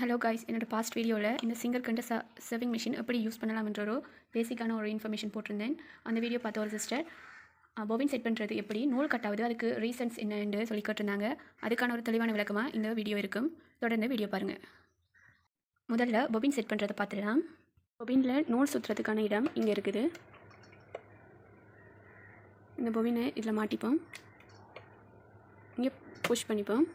Hello guys என்னோட past வீடியோவில் இந்த சிங்கர் கண்ட ச சர்விங் மிஷின் எப்படி யூஸ் பண்ணலாம்ன்ற ஒரு பேசிக்கான ஒரு இன்ஃபர்மேஷன் போட்டிருந்தேன். அந்த வீடியோ பார்த்த ஒரு சிஸ்டர் பொபின் செட் பண்ணுறது எப்படி நூல் கட் ஆகுது அதுக்கு ரீசன்ஸ் என்னன்னு சொல்லி கேட்டிருந்தாங்க. அதுக்கான ஒரு தெளிவான விளக்கமாக இந்த வீடியோ இருக்கும். தொடர்ந்து வீடியோ பாருங்கள் முதல்ல பொபின் செட் பண்ணுறதை பார்த்துடலாம். பொபினில் நூல் சுற்றுறதுக்கான இடம் இங்கே இருக்குது. இந்த பொபினை இதில் மாட்டிப்போம். இங்கே புஷ் பண்ணிப்போம்.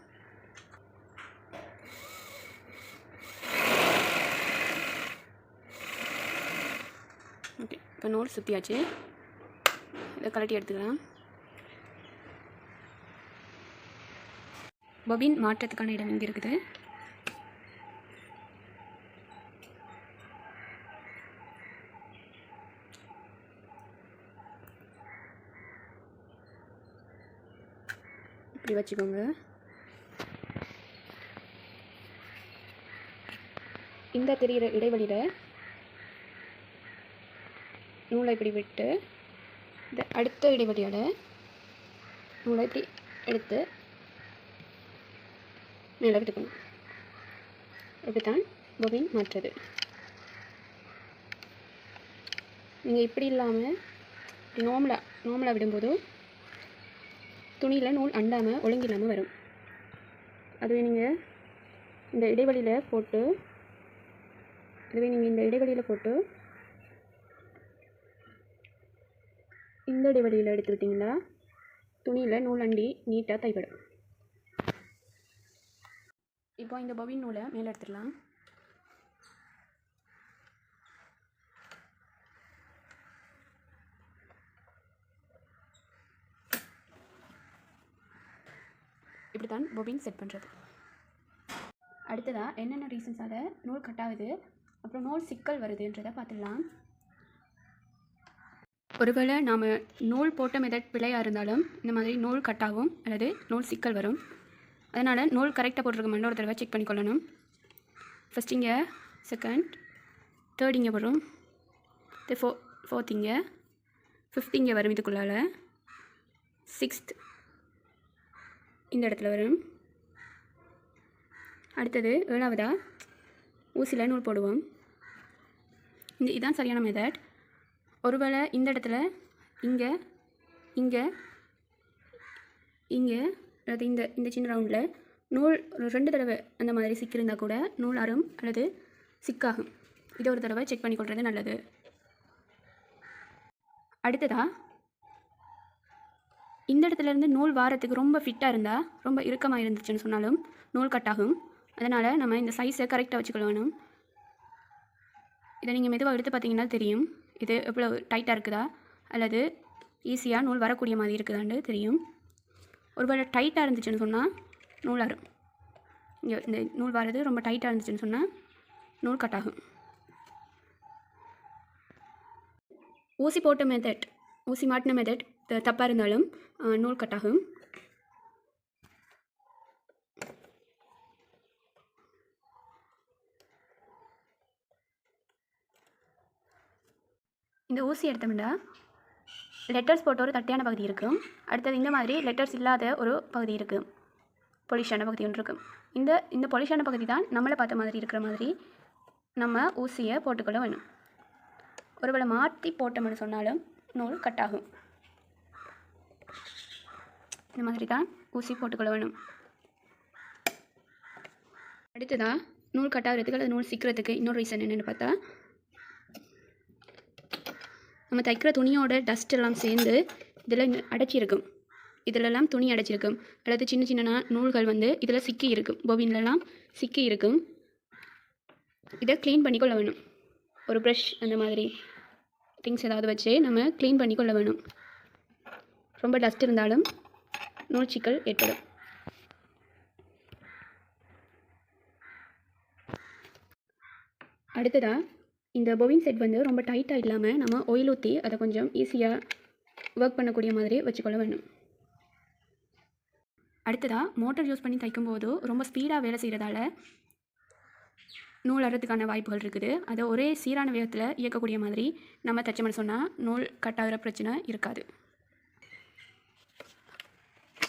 இப்போ நூல் சுற்றியாச்சு இதை கலட்டி எடுத்துக்கலாம். பொபின் மாற்றத்துக்கான இடம் இங்கே இருக்குது. இப்படி வச்சுக்கோங்க. இந்த தெரிகிற இடைவெளியில் நூலை இப்படி விட்டு இந்த அடுத்த இடைவெளியோட நூலை இப்படி எடுத்து மேலே விட்டுக்கணும். இப்படித்தான் பொபின் மாற்றுறது நீங்கள் இப்படி இல்லாமல் இப்படி நோமலாக நோமலாக விடும்போது துணியில் நூல் அண்டாமல் ஒழுங்கில்லாமல் வரும். அதுவே நீங்கள் இந்த இடைவெளியில் போட்டு அதுவே நீங்கள் இந்த இடைவெளியில் போட்டு இந்த இடைவெளியில் எடுத்துக்கிட்டிங்கன்னா துணியில் நூல் அண்டி நீட்டாக தைப்படும் இப்போ இந்த பவின் நூலை மேலே எடுத்துடலாம். இப்படி தான் பொபின் செட் பண்ணுறது அடுத்ததாக என்னென்ன ரீசன்ஸால் நூல் கட் ஆகுது அப்புறம் நூல் சிக்கல் வருதுன்றதை பார்த்துடலாம். ஒருவேளை நாம் நூல் போட்ட மெதட் பிழையாக இருந்தாலும் இந்த மாதிரி நூல் கட் ஆகும் அல்லது நூல் சிக்கல் வரும். அதனால் நூல் கரெக்டாக போட்டிருக்கோம் ஒரு தடவை செக் பண்ணிக்கொள்ளணும் ஃபஸ்ட் இங்கே செகண்ட் தேர்ட் இங்கே வரும். ஃபோ ஃபோர்த் இங்கே. ஃபிஃப்த் இங்கே வரும் இதுக்குள்ளால். சிக்ஸ்த் இந்த இடத்துல வரும். அடுத்தது ஏழாவதா? ஊசியில் நூல் போடுவோம். இந்த இதுதான் சரியான மெதட் ஒருவேளை இந்த இடத்துல இங்கே இங்கே இங்கே அல்லது இந்த இந்த சின்ன ரவுண்டில் நூல் ஒரு ரெண்டு தடவை அந்த மாதிரி சிக்கியிருந்தால் கூட நூல் அரும் அல்லது சிக்காகும். இதை ஒரு தடவை செக் பண்ணி கொள்வது நல்லது. அடுத்ததாக இந்த இடத்துல இருந்து நூல் வாரத்துக்கு ரொம்ப ஃபிட்டாக இருந்தால் ரொம்ப இறுக்கமாக இருந்துச்சுன்னு சொன்னாலும் நூல் கட்டாகும் அதனால் நம்ம இந்த சைஸை கரெக்டாக வச்சுக்கொள்ள வேணும் இதை நீங்கள் மெதுவாக எடுத்து பார்த்தீங்கன்னா தெரியும். இது எவ்வளோ டைட்டாக இருக்குதா? அல்லது ஈஸியாக நூல் வரக்கூடிய மாதிரி இருக்குதான்னு தெரியும். ஒருவேளை டைட்டாக இருந்துச்சுன்னு சொன்னால் நூல் அரும் இங்கே இந்த நூல் வரது ரொம்ப டைட்டாக இருந்துச்சுன்னு சொன்னால் நூல் கட் ஆகும். ஊசி போட்ட மெத்தட் ஊசி மாட்டின மெத்தட் தப்பாக இருந்தாலும் நூல் கட் இந்த ஊசி எடுத்தோம்னா லெட்டர்ஸ் போட்ட ஒரு தட்டையான பகுதி இருக்கும் அடுத்தது இந்த மாதிரி லெட்டர்ஸ் இல்லாத ஒரு பகுதி இருக்குது பொலிஷான பகுதி ஒன்று இருக்கும் இந்த இந்த பொலிஷான பகுதி தான் நம்மளை பார்த்த மாதிரி இருக்கிற மாதிரி நம்ம ஊசியை போட்டுக்கொள்ள வேணும். ஒருவேளை மாற்றி போட்டோம்னு சொன்னாலும் நூல் கட் ஆகும். இந்த மாதிரி தான் ஊசி போட்டுக்கொள்ள வேணும். அடுத்ததாக நூல் கட் ஆகிறதுக்கு அல்லது நூல் சிக்கிறதுக்கு இன்னொரு ரீசன் என்னென்னு பார்த்தா நம்ம தைக்கிற துணியோட டஸ்ட் எல்லாம் சேர்ந்து இதில் அடைச்சிருக்கும். இதிலெல்லாம் துணி அடைச்சிருக்கும். அல்லது சின்ன சின்ன நூல்கள் வந்து இதில் சிக்கி இருக்கும். பொபின்லலாம் சிக்கி இருக்கும். இதை க்ளீன் பண்ணிக்கொள்ள வேணும். ஒரு ப்ரஷ் அந்த மாதிரி திங்ஸ் ஏதாவது வச்சு நம்ம க்ளீன் பண்ணிக்கொள்ள வேணும். ரொம்ப டஸ்ட் இருந்தாலும் நூல் சிக்கல் ஏற்படும். அடுத்ததாக இந்த பொவின் செட் வந்து ரொம்ப டைட்டாக இல்லாமல் நம்ம ஒயில் ஊற்றி அதை கொஞ்சம் ஈஸியாக ஒர்க் பண்ணக்கூடிய மாதிரி வச்சுக்கொள்ள வேணும் அடுத்ததாக மோட்டர் யூஸ் பண்ணி தைக்கும்போது ரொம்ப ஸ்பீடாக வேலை செய்கிறதால நூல் அறதுக்கான வாய்ப்புகள் இருக்குது. அதை ஒரே சீரான வேகத்தில் இயக்கக்கூடிய மாதிரி நம்ம தைச்சோம்னு சொன்னால் நூல் கட் ஆகிற பிரச்சனை இருக்காது.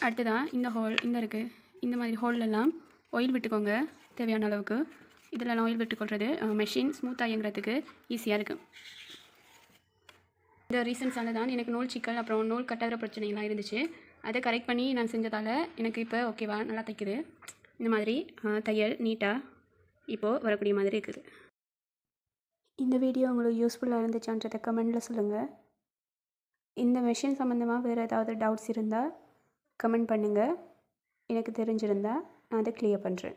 அடுத்ததாக இந்த ஹோல் இந்த இருக்குது இந்த மாதிரி ஹோல்லெல்லாம் ஒயில் விட்டுக்கோங்க தேவையான அளவுக்கு. இதில் ஆயில் விட்டுக்கொள்வது மெஷின் ஸ்மூத்தாக இயங்குறதுக்கு ஈஸியாக இருக்குது இந்த ரீசன்ஸால் தான். எனக்கு நூல் சிக்கல் அப்புறம் நூல் கட்டாகிற பிரச்சனைலாம் இருந்துச்சு. அதை கரெக்ட் பண்ணி நான் செஞ்சதால் எனக்கு இப்போ ஓகேவா நல்லா தைக்குது. இந்த மாதிரி தையல் நீட்டாக இப்போது வரக்கூடிய மாதிரி இருக்குது. இந்த வீடியோ உங்களுக்கு யூஸ்ஃபுல்லாக இருந்துச்சான்றதை கமெண்டில் சொல்லுங்கள் இந்த மெஷின் சம்மந்தமாக வேறு ஏதாவது டவுட்ஸ் இருந்தால் கமெண்ட் பண்ணுங்கள் எனக்கு தெரிஞ்சிருந்தால் நான் அதை க்ளியர் பண்ணுறேன்